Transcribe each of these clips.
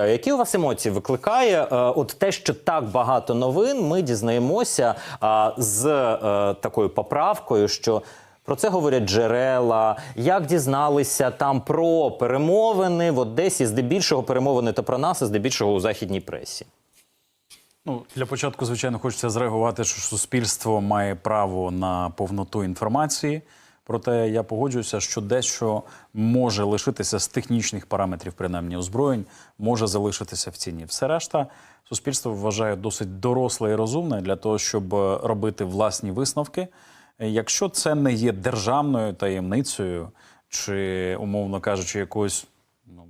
Е, Які у вас емоції викликає е, от те, що так багато новин ми дізнаємося а, з е, такою поправкою, що про це говорять джерела, як дізналися там про перемовини в Одесі, здебільшого перемовини то про нас, а здебільшого у західній пресі. Ну, для початку, звичайно, хочеться зреагувати, що суспільство має право на повноту інформації. Проте я погоджуюся, що дещо може лишитися з технічних параметрів, принаймні озброєнь, може залишитися в ціні. Все решта суспільство вважає досить доросле і розумне для того, щоб е, робити власні висновки. Якщо це не є державною таємницею, чи, умовно кажучи, якоюсь ну,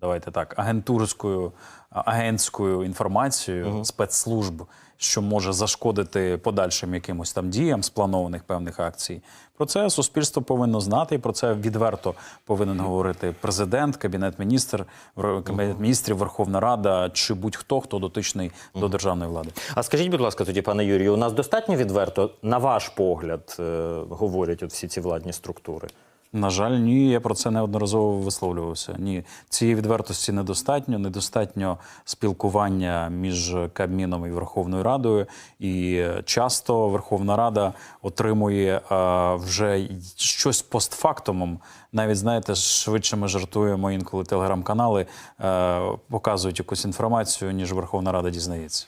давайте так, агентурською, агентською інформацією спецслужб, що може зашкодити подальшим якимось там діям спланованих певних акцій. Про це суспільство повинно знати, і про це відверто повинен говорити президент, кабінет міністр, кабінет міністрів, Верховна Рада чи будь-хто, хто дотичний до державної влади. А скажіть, будь ласка, тоді, пане Юрію, у нас достатньо відверто, на ваш погляд, е, говорять от всі ці владні структури? На жаль, ні, я про це неодноразово висловлювався. Ні, цієї відвертості недостатньо, недостатньо спілкування між Кабміном і Верховною Радою. І часто Верховна Рада отримує е, вже щось постфактумом. Навіть знаєте, швидше ми жартуємо інколи телеграм-канали е, показують якусь інформацію, ніж Верховна Рада дізнається.